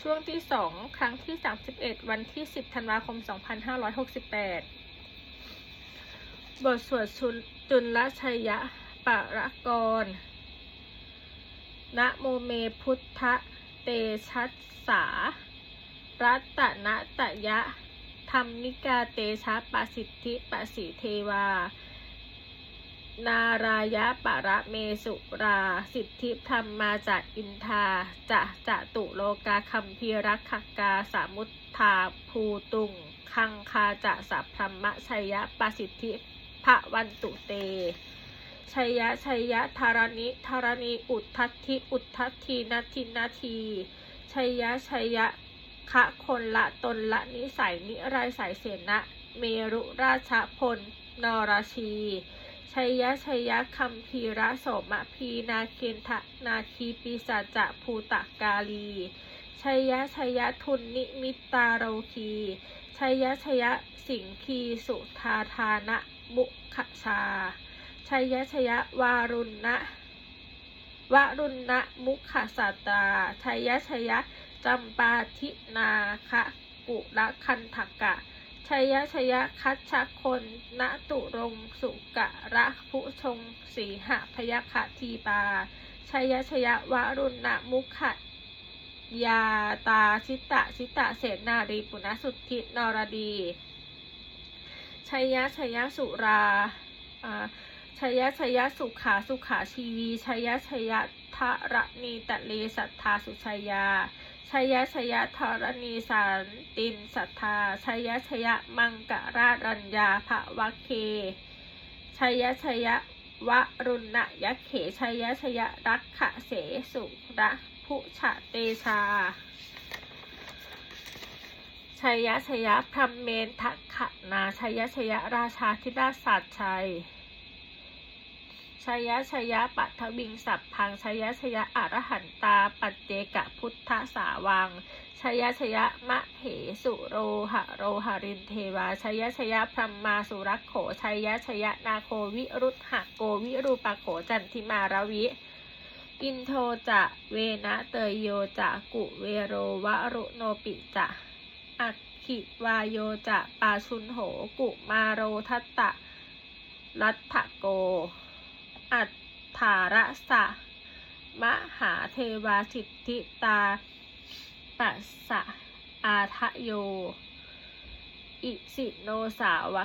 ช่วงที่สองครั้งที่สามสิบเอ็ดวันที่สิบธันวาคมสองพันห้าร้อยหกสิบแปดบทสวดจุลชัยยะปะระกรนะโมเมพุทธเตชัสสา รัตตนะตะยะ ธรรมิกาเตชะปสิทธิปสิเทวา นารายะปะระเมสุรา สิทธิธรรมมาจากอินทา จะจะตุโลกาคัมพีรักขกาสามุทธาภูตุง คังคาจะสัพพรหมชัยยะปสิทธิพระวันตุเตชัยยะชัยยะธารณิธารณีอุทธัตถิอุทธัตทีนาทินาทีชัยยะชัยยะคะคนละตนละนิสัยนิรายสายเสนะเมรุราชพลนราชี ชัยยะชัยยะคัมพีระโสมะพีนาเคนทะนาคีปีศาจะภูตะกาลีชัยยะชัยยะทุนนิมิตตาโรคีชัยยะชัยยะสิงคีสุธาธานะบุคชาชัยยะชัยยะวารุณนะวรุณนะมุขสัตตาชัยยะชัยยะจำปาทินาคะกุละคันทกะ ชัยยะชัยยะคัชชคนณตุรงสุกะระพุชงสีหะพยคทีปาชัยยะชัยยะวรุณมุขยาตาชิตะชิตะเสนารีปุณสุทธินรดีชัยยะชัยยะสุราอ่า ชัยชัยสุขาสุขาชีวีชัยชัยทะระนีตะเลสัทธาสุชัยาชัยชัยยะธรณีสารตินสัทธาชัยชัยมังกราชรัญญาภวะเคชัยยชัยยะวรุณยะเขชัยชัยรักขะเสสุระพุชะเตชาชัยชัยพรมเมนทักขนาชัยชัยราชาธิราชสัตชัย ชัยยะชยะปัทวิงสัพพังชัยยะชยะอรหันตา ปัจเจกะพุทธสาวังชัยยะชยะมะเหสุโรหะโรหรินเทวาชัยยะชยะพรหมมาสุรักโขชัยยะชัยยะนาโควิรุธหะโกวิรูปโขจันทิมารวิอินโทจะเวนะเตยโยจะกุเวโรวะรุโนปิจะอักขิวายโยจะปาชุนโหกุมาโรทัตตะรัตถโก อัฏฐาระสะมหาเทวาสิทธิตาปัสสะอาทะโย อิสิโนสาว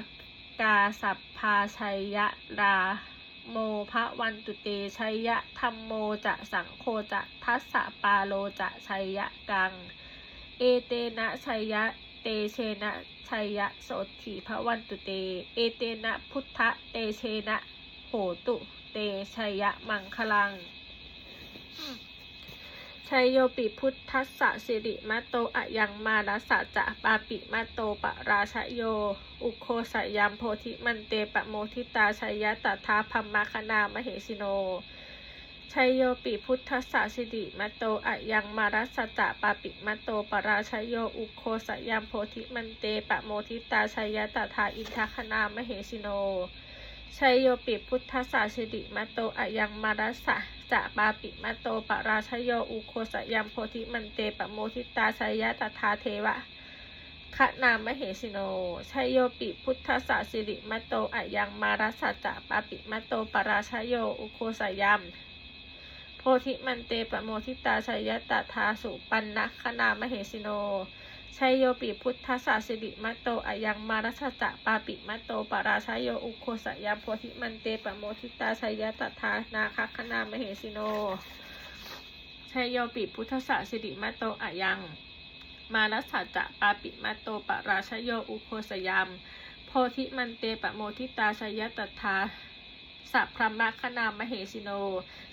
กาสัพพาชัยยะราโมภะวันตุเตชัยยะธรรมโมจะสังโฆจะทัสสะปาโลจะชัยยะกัง เอเตนะชัยยะเตเชนะชัยยะโสถีพระวันตุเต เอเตนะพุทธเตเชนะโหตุ เตชัยะมังคลัง ชัยโยปิพุทธัสสะสิริมะโตอะยังมารัสสะจะปาปิมะโตปะราชโย อุโคสยามโพธิมันเตปะโมทิตาชัยยะตถาพัมมคณามเหสิโนชัยโยปิพุทธสสะสิริมะโตอะยังมารัสสะจะปาปิมะโตปราชโยอุโคสยามโพธิมันเตปะโมทิตาชัยตถาอินทคณามเหสิโน ชัยโยปิพุทธสสะสิริมะโตอะยังมารัสะจะปาปิมะโตปราชโยอุโคสยัมโพธิมันเตปโมทิตาชัยยะตถาเทวะคะนามเหสิโนชัยโยปิพุทธสสะสิริมะโตอะยังมารัสะจะปาปิมะโตปราชโยอุโคสยัมโพธิมันเตปโมทิตาชัยยะตถาสุปันนะคะนามเหสิโน ชัยโยปิพุทธสสะสิริมะโตอะยังมารัสสะจะปาปิมะโตปราชโยอุโคสยามโพธิมันเตปโมทิตาชัยยะตถานาคคณามเหสิโนชัยโยปิพุทธสสะสิริมะโตอะยังมารัสสะจะปาปิมะโตปราชโยอุโคสยามโพธิมันเตปโมทิตาชัยตถาสัพพมคณามเหสิโน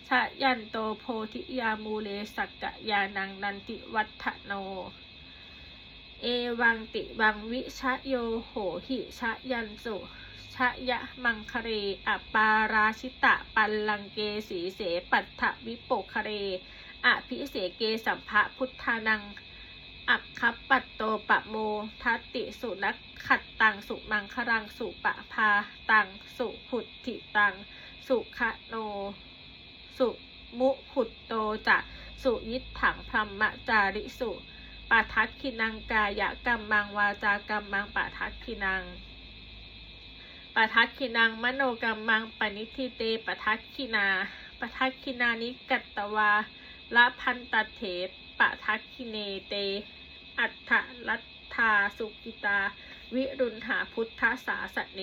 ชะยันโตโพธิยามูเลสักกะยานังนันติวัฒโน เอวังติวังวิชะโยโหหิชะยันสุชะยะมังคะเรอปาราชิตะปัลลังเกสีเสปัตถวิปโปคะเรอภิเสเกสัมภะพุทธานัง อักคัปปัตโตปะโมทัตติสุนักขัดตังสุมังครังสุปะพาตังสุผุดถิตัง สุขะโน สุมุผุตโตจะสุยิถังพรหมจาริสุ ปาทัดคินังกายะกัมมังวาจากัมมังปาทัดคินังปาทัดคินังมโนกัมมังปณิทิเตปาทัดคินาปาทัดคินานิกัตตวาละพันตเถปะทักคิเนเต อัฏฐลัทธาสุกิตา วิรุณหาพุทธสาสเน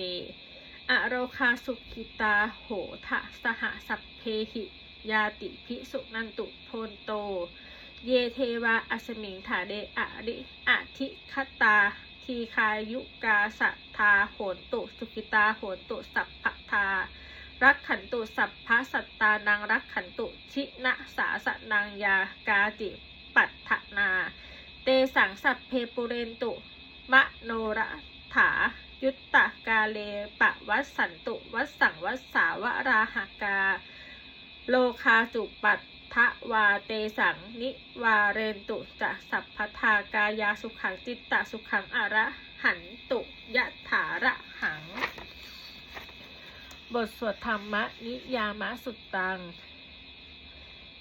อโรคาสุกิตาโหทะสหสัพเพหิ ยาติภิสุนันตุโพนโต เยเทวาอัสมิงถาเดอะริอะทิคตา ทีคายุกาสัทธาโหนตุสุกิตาโหนตุสัพพทา รักขันตุสัพพสัตตานังรักขันตุชินะสาสนังยากาจิปัตถนา เตสังสัพเพปุเรนตุมะโนระถา ยุตตะกาเลปะวัสสันตุ วัสสังวัสสาวราหากา โลคาจุปัต ทะวาเตสังนิวาเรนตุจะสัพพทากายาสุขังจิตตะสุขังอระหันตุยะถาระหัง บทสวดธรรมนิยามะสุตตัง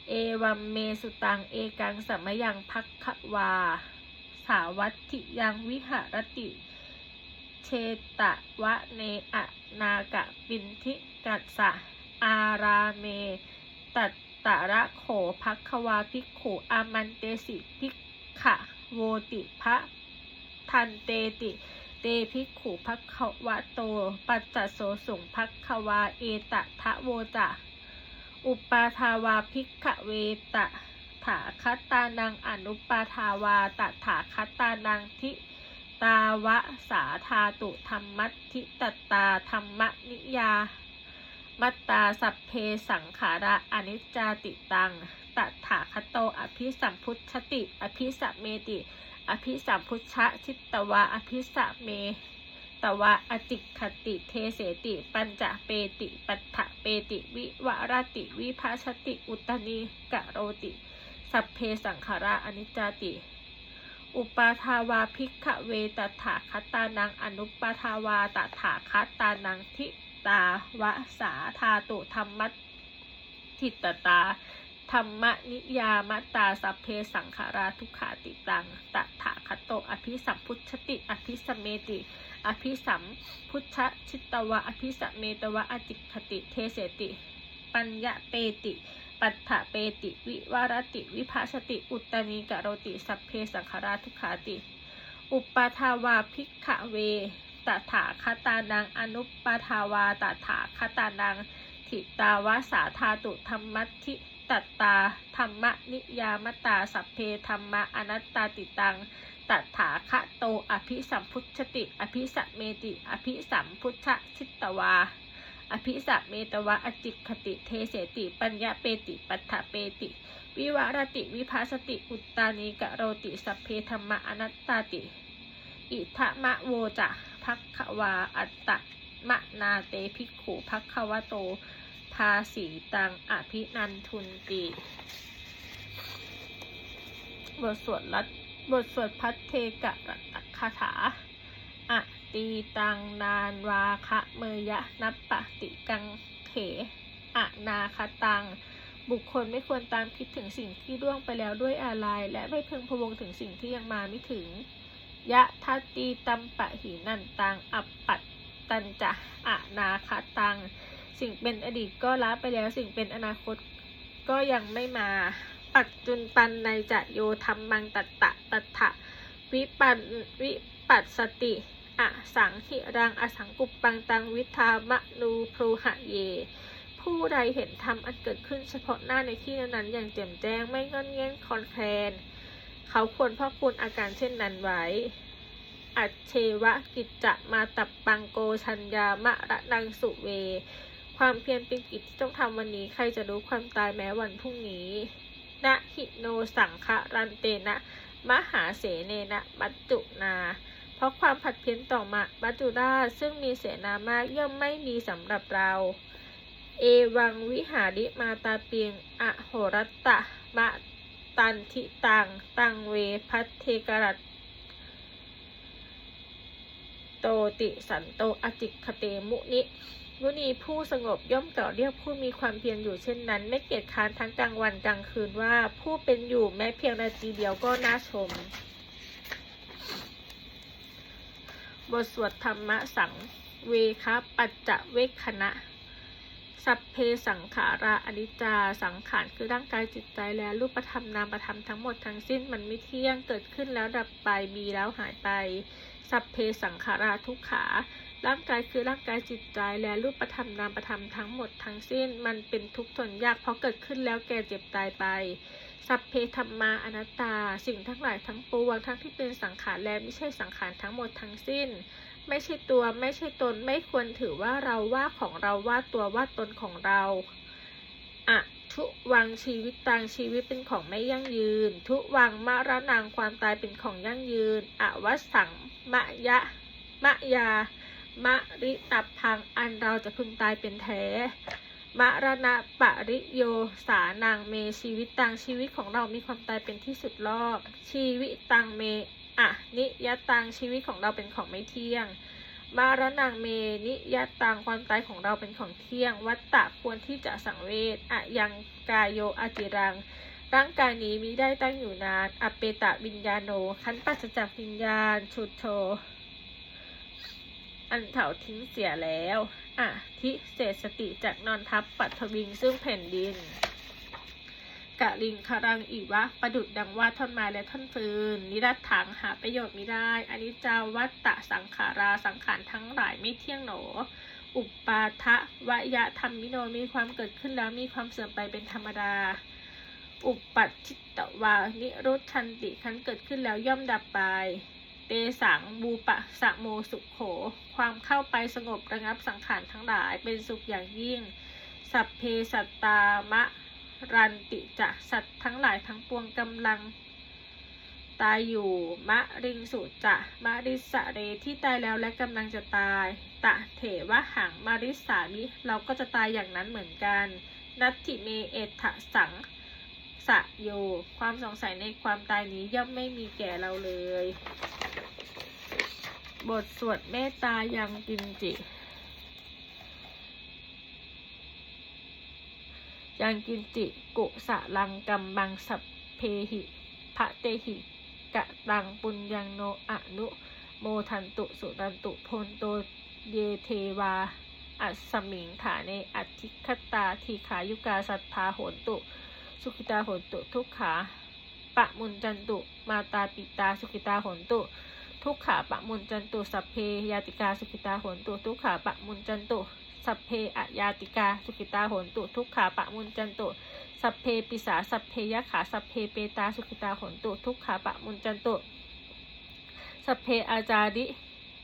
เอวัมเมสุตัง เอกังสัมยังพักขวา สาวัตถิยังวิหารติเชตะวะเนอะนากะปินทิกัสสะ อาราเม ตัต ตระโขพักควาภิกขุอามันเตสิภิกขะโวติพระทันเตติ เตภิกขุพักควะโต ปัจจโสสุงพักควาเอตะทะโวจะอุปาทาวาภิกขเวตะถาคตานังอนุปาทาวาตถาคตานังทิตาวะสาธาตุธรรมัตทิตตาธรรมนิยา มัตตาสัพเพสังขาระอนิจจาติตังตถาคโตอภิสัมพุทธติ อภิสัมเมติ อภิสัมพุชะชิตตวาอภิสัมเมตวะอจิกขติเทเสติ ปัญจเปติปัฏฐเปติวิวรติวิภาชติอุตนิกะโรติ สัพเพสังขาราอนิจจาติ อุปาทาวาภิกขเวตถาคตานังอนุปาทาวาตถาคตานังทิ ตาวะสาธาตุธรรมัตทิตตา ธรรมนิยามตาสัพเพสังขาราทุขาติตังตถาคตโตอภิสัมพุชติ อภิสมเมติ อภิสัมพุชชิตวะ อภิสัมเมตวะอจิคติเทเสติ ปัญญาเปติปัฏฐเปติวิวารติวิภาชติ อุตตนิกโรติสัพเพสังขาราทุขาติ อุปทาวาภิกขเว ตถาคตานังอนุปทาวาตถาคตานังทิตาวาสาธาตุธรรมัทิตัตตาธรรมนิยามตาสัพเพธรรมะอนัตตาติตังตถาคะโตอภิสัมพุชติ อภิสัมเมติ อภิสัมพุชชชิตตวา อภิสัมเมตวะอจิคติเทเสติ ปัญญาเปติปัฏฐเปติ วิวารติวิภาสติอุตตานิกะโรติสัพเพธรรมะอนัตตาติ อิทะมะโวจะ พักขวาอัตตะมะนาเตภิกขุพักขวะโต ภาสีตังอภินันทุนติบทสวดรัตบทสวดพัทเทกะรัตคาถาอะตีตังนานวาคะเมยะนับปะติกังเขอะนาคตัง บุคคลไม่ควรตามคิดถึงสิ่งที่ล่วงไปแล้วด้วยอาลัยและไม่เพึงพวงถึงสิ่งที่ยังมาไม่ถึง ยะทัตตีตัมปะหินันตัง อัปปัตตันจะอะนาคตัง สิ่งเป็นอดีตก็ละไปแล้ว สิ่งเป็นอนาคตก็ยังไม่มา ปัจจุนปันในจะโยธรรมังตัตตะตัตถะวิปันวิปัสสติอะสังหิรังอสังกุปปังตังวิทามะนูพรูหะเย ผู้ใดเห็นธรรมอันเกิดขึ้นเฉพาะหน้าในที่นั้นๆอย่างแจ่มแจ้งไม่งอนแง่นคอนแคลน เขาควรพ่อคุณอาการเช่นนั้นไว้ อัจเชวะกิจจะมาตับปังโกชัญญามะระนังสุเว ความเพียรเป็นกิจที่ต้องทำวันนี้ ใครจะรู้ความตายแม้วันพรุ่งนี้นะหิโนสังคะรันเตนะมหาเสเนนะมัจจุนา เพราะความผัดเพี้ยนต่อมามัจจุราชซึ่งมีเสนามากย่อมไม่มีสำหรับเรา เอวังวิหาริมาตาเปียงอโหรัตตะมะ ตันทิตังตังเวพัทเทกรัตโตติสันโตอจิคเตมุนิมุนีผู้สงบย่อมกล่าวเรียกผู้มีความเพียรอยู่เช่นนั้น ไม่เกียจค้านทั้งกลางวันกลางคืนว่าผู้เป็นอยู่แม้เพียงนาทีเดียวก็น่าชม บทสวดธรรมะสัง เวคปัจจเวคณะ สัพเพสังขาราอนิจจาสังขารคือร่างกายจิตใจและรูปธรรมนามธรรมทั้งหมดทั้งสิ้นมันไม่เที่ยงเกิดขึ้นแล้วดับไปมีแล้วหายไป สัพเพสังขาราทุกขา ร่างกายคือร่างกายจิตใจและรูปธรรมนามธรรมทั้งหมดทั้งสิ้นมันเป็นทุกข์ทนยากเพราะเกิดขึ้นแล้วแก่เจ็บตายไปสัพเพธรรมาอนัตตา สิ่งทั้งหลายทั้งปวงทั้งที่เป็นสังขารและไม่ใช่สังขารทั้งหมดทั้งสิ้น ไม่ใช่ตัวไม่ใช่ตนไม่ควรถือว่าเราว่าของเราว่าตัวว่าตนของเราอะทุวังชีวิตตังชีวิตเป็นของไม่ยั่งยืน ทุวังมรณังความตายเป็นของยั่งยืนอวัสังมะยะมะยามะริตับพังอันเราจะพึงตายเป็นแท้มรณะปริโยสานางเมชีวิตตังชีวิตของเรามีความตายเป็นที่สุดรอบชีวิตตังเม อะนิยตังชีวิตของเราเป็นของไม่เที่ยง มารณังเมนิยตังความตายของเราเป็นของเที่ยง วัตตะควรที่จะสังเวชอะยังกายโยอาจิรัง ร่างกายนี้มิได้ตั้งอยู่นานอเปตะวิญญาโนขันปัสจากวิญญาณชุดโทอันเถาทิ้งเสียแล้วอะทิเศษสติจากนอนทับปัทวิงซึ่งแผ่นดิน กะลิงคารังอีวะ ประดุดดังว่าท่อนไม้และท่อนฟืน นิรัตถังหาประโยชน์ไม่ได้อนิจจาวัตตะสังขาราสังขารทั้งหลายไม่เที่ยงหนอ อุปปาทะวยะธรรมมิโนมีความเกิดขึ้นแล้วมีความเสื่อมไปเป็นธรรมดา อุปปัชิตวานิรุชันติคันเกิดขึ้นแล้วย่อมดับไป เตสังบูปะสะโมสุขโข ความเข้าไปสงบระงับสังขารทั้งหลายเป็นสุขอย่างยิ่ง สัพเพสัตตามะ รันติจะสัตว์ทั้งหลายทั้งปวงกำลัง ตายอยู่ มะริงสุจะมะริสะเรที่ตายแล้วและกำลังจะตาย ตะเถวะหังมาริสามิเราก็จะตายอย่างนั้นเหมือนกัน นัตถิเมเอทะสังสะโย ความสงสัยในความตายนี้ย่อมไม่มีแก่เราเลย บทสวดเมตตายังกินจิ ยังกินจิกุสะลังกัมบังสัพเพหิพระเตหิกะตังปุญญังโนอนุโมทันตุสุตันตุพลโตเยเทวา อัสมิงฐาเนอัติคตาทีขายุกาสัทธาโหนตุ สุขิตาโหนตุทุกขาปะมุนจันตุ มาตาปิตาสุขิตาโหนตุ ทุกขาปะมุนจันตุสัพเพยาติกาสุขิตาโหนตุ ทุกขาปะมุนจันตุ สัพเพอะยาติกา สุขิตาโหนตุ ทุกขาปะมุนจันตุ สัพเพปิสา สัพเพยะขา สัพเพเปตา สุขิตาโหนตุ ทุกขาปะมุนจันตุ สัพเพอาจาริ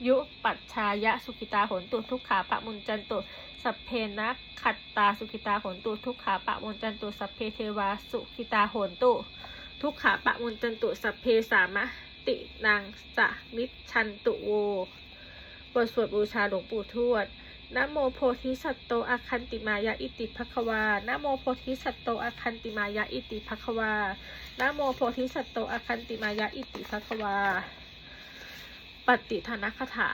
ยุปัชชายะสุขิตาโหนตุ ทุกขาปะมุนจันตุ สัพเพนะขัตตา สุขิตาโหนตุ ทุกขาปะมุนจันตุ สัพเพเทวา สุขิตาโหนตุ ทุกขาปะมุนจันตุ สัพเพสามะตินางจะมิชชันตุโวบทสวดบูชาหลวงปู่ทวด นะโมโพธิสัตโตอาคันติมายะอิติภควานะโมโพธิสัตโตอาคันติมายะอิติภควานะโมโพธิสัตโตอาคันติมายะอิติภควา ปฏิทานคถา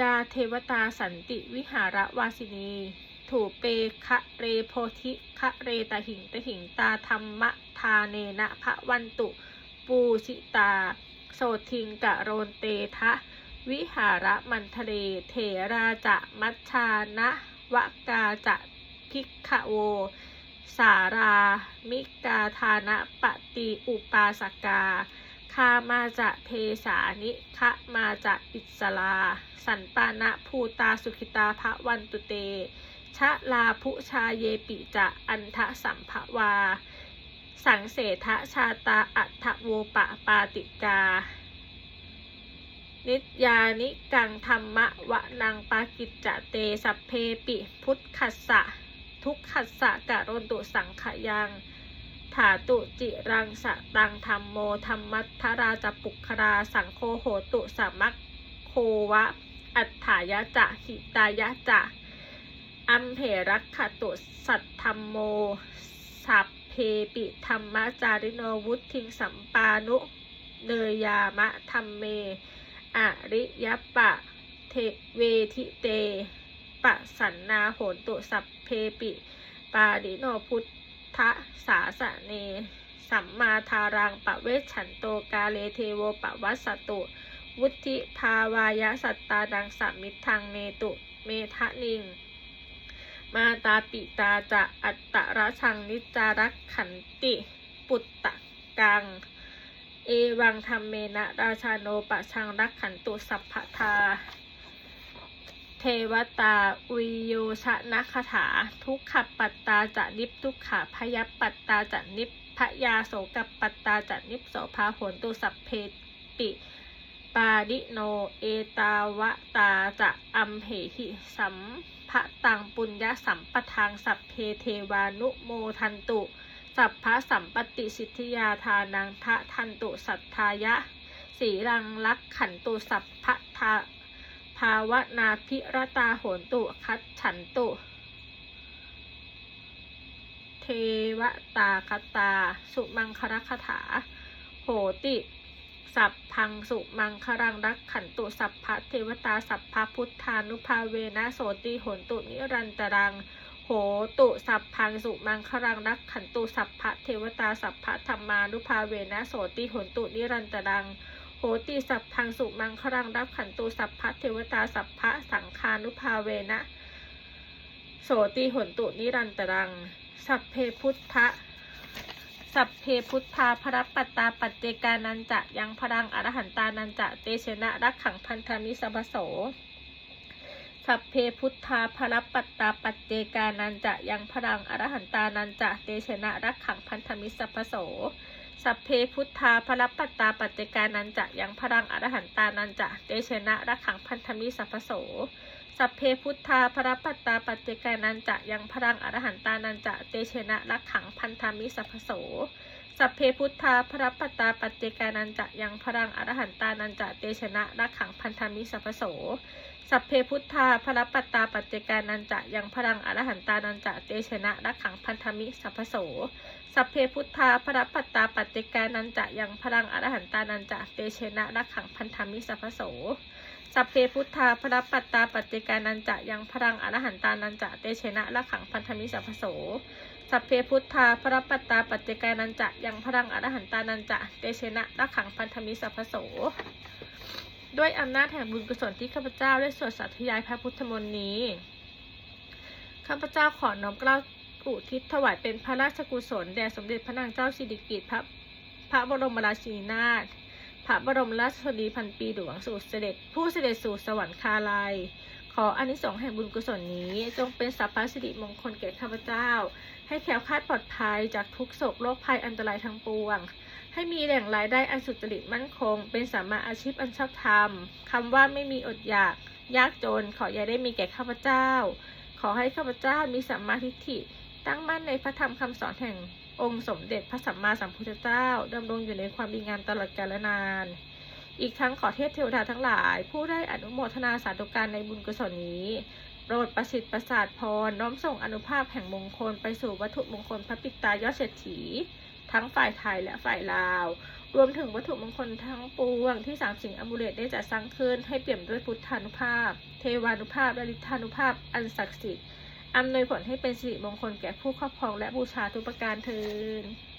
ยาเทวตาสันติวิหารวาสินี ถูเปคะเรโพธิคะเรตหิงตหิงตาธรรมทาเนนะพระวันตุ ปูชิตา โสทิงกะโรนเตทะ วิหารมันทะเลเถราจะมัชชานะวกาจะพิกขโว สารามิกาทานะปฏิอุปาสกาคามาจะเพสานิคะมาจะอิสลา สันปานะภูตาสุขิตาภวันตุเต ชะลาภุชาเยปิจะอันทะสัมภวา สังเสทะชาตาอัฏฐโวปะปาติกา นิยานิกังธรรมะวะนังปากิจจะเตสัพเพปิ พุทธัสสะทุกขัสสะกะรนตุสังขยังถาตุจิรังสะตังธรรมโมธรรมัทธราจปุคราสังโฆโหตุสัมมัคโควะ อัฏฐายะจะหิตายะจะอัมเพรักขตุสัทธรรมโม สัพเพปิธรรมจาริโนวุทิงสัมปานุ เนยามะธรรมเม อริยปะเทเวทิเตปะสันนาโหนตุสัพเพปิ ปาดิโนพุทธสาสะเน สัมมาทารังปะเวชฉันโตกาเลเทโวปะวัสสตุ วุธิภาวายะสัตตาดังสัมมิทังเนตุเมทะนิง มาตาปิตาจะอัตตระชังนิจารักขันติ ปุตตะกัง เอวังธรรมเมนะราชาโนปะชังรักขันตุสัพพทา เทวตาอุโยชนะคาถา ทุกขปัตตาจะนิพทุกขาพยปัตตาจะนิพพยาโสกับปัตตาจะนิพโสภาโหนตุสัพเพปิปาดิโนเอตาวะตาจะอัมเหหิสัมภะตังปุญญสัมปทางสัพเพเทวานุโมทันตุ สัพพะสัมปติสิทธิยาทานังทะทันตุสัทธายะสีรังลักขันตุสัพพะทาภาวนาพิรตาโหนตุคัดฉันตุ เทวตาคตา สุมังครคถา โหติ สัพพังสุมังครังรักขันตุสัพพะเทวตาสัพพะพุทธานุภาเวนะโสติโหนตุนิรันตรัง ตุสัพพังสุมังครังรักขันตุสัพพะเทวตาสัพพะธรรมานุภาเวนะโสติหนตุนิรันตรังโหติสัพพังสุมังครังรักขันตุสัพพะเทวตาสัพพะสังฆานุภาเวนะโสติหนตุนิรันตรัง สัพเพพุทธะสัพเพพุทธาพระปัตตาปัจเจกานันจะยังพรังอรหันตานันจะเตชนะรักขังพันธมิสัพโส สัพเพพุทธาพรปัตตาปัจเจกานันจะยังพรังอรหันตานันจะเตชนะรักขังพันธมิสัพพโสสัพเพพุทธาพรปัตตาปัจเจกานันจะยังพรังอรหันตานันจะเตชนะรักขังพันธมิสัพพโสสัพเพพุทธาพรปัตตาปัจเจกานันจะยังพรังอรหันตานันจะเตชนะรักขังพันธมิสัพโส สัพเพพุทธาพระปัตตาปัจเจกานันจะยังพรังอรหันตานันจะเตชนะรักขังพันธมิสัพพโส สัพเพพุทธาพระปัตตาปัจเจกานันจะยังพรังอรหันตานันจะเตชนะรักขังพันธมิสัพพโส สัพเพพุทธาพระปัตตาปัจเจกานันจะยังพรังอรหันตานันจะเตชนะรักขังพันธมิสัพพโสสัพเพพุทธาพระปัตตาปัจเจกานันจะยังพรังอรหันตานันจะเตชนะรักขังพันธมิสัพโส สัพเพพุทธาพระปัตตาปัจเจกานันจะยังพรังอรหันตานันจะเตชนะรักขังพันธมิสัพพโส ด้วยอำนาจแห่งบุญกุศลที่ข้าพเจ้าได้สวดสาธยายพระพุทธมนต์นี้ ข้าพเจ้าขอน้อมกล้าอุทิศถวายเป็นพระราชกุศลแด่สมเด็จพระนางเจ้าสิริกิติ์พระพระบรมราชินีนาถพระบรมราชชนีพันปีหลวงสู่เสด็จ ผู้เสด็จสู่สวรรคาลัย ขออนิสงส์แห่งบุญกุศลนี้ จงเป็นสัพพสิริมงคลแก่ข้าพเจ้า ให้แคล้วคลาดปลอดภัยจากทุกโศกโรคภัยอันตรายทั้งปวง ให้มีแหล่งรายได้อันสุจริตมั่นคง เป็นสามมาอาชีพอันชอบธรรมคำว่าไม่มีอดอยาก ยากจน ขออย่าได้มีแก่ข้าพเจ้า ขอให้ข้าพเจ้ามีสัมมาทิฏฐิ ตั้งมั่นในพระธรรมคำสอนแห่งองค์สมเด็จพระสัมมาสัมพุทธเจ้าดำรงอยู่ในความดีงามตลอดกาลนาน อีกทั้งขอเทพเทวดาทั้งหลาย ผู้ได้อนุโมทนาสาธุการในบุญกุศลนี้ ดประสิทธิ์ประสาทพรน้อมส่งอนุภาพแห่งมงคล ไปสู่วัตถุมงคลพระปิตายอดเศรษฐี ทั้งฝ่ายไทยและฝ่ายลาว รวมถึงวัตถุมงคลทั้งปวงที่สามสิงอมูเลตได้จัดสร้างขึ้นให้เปี่ยมด้วยพุทธานุภาพ เทวานุภาพและฤทธานุภาพอันศักดิ์สิทธิ์อำนวยผลให้เป็นสิริมงคลแก่ผู้ครอบครองและบูชาทุกประการเทิน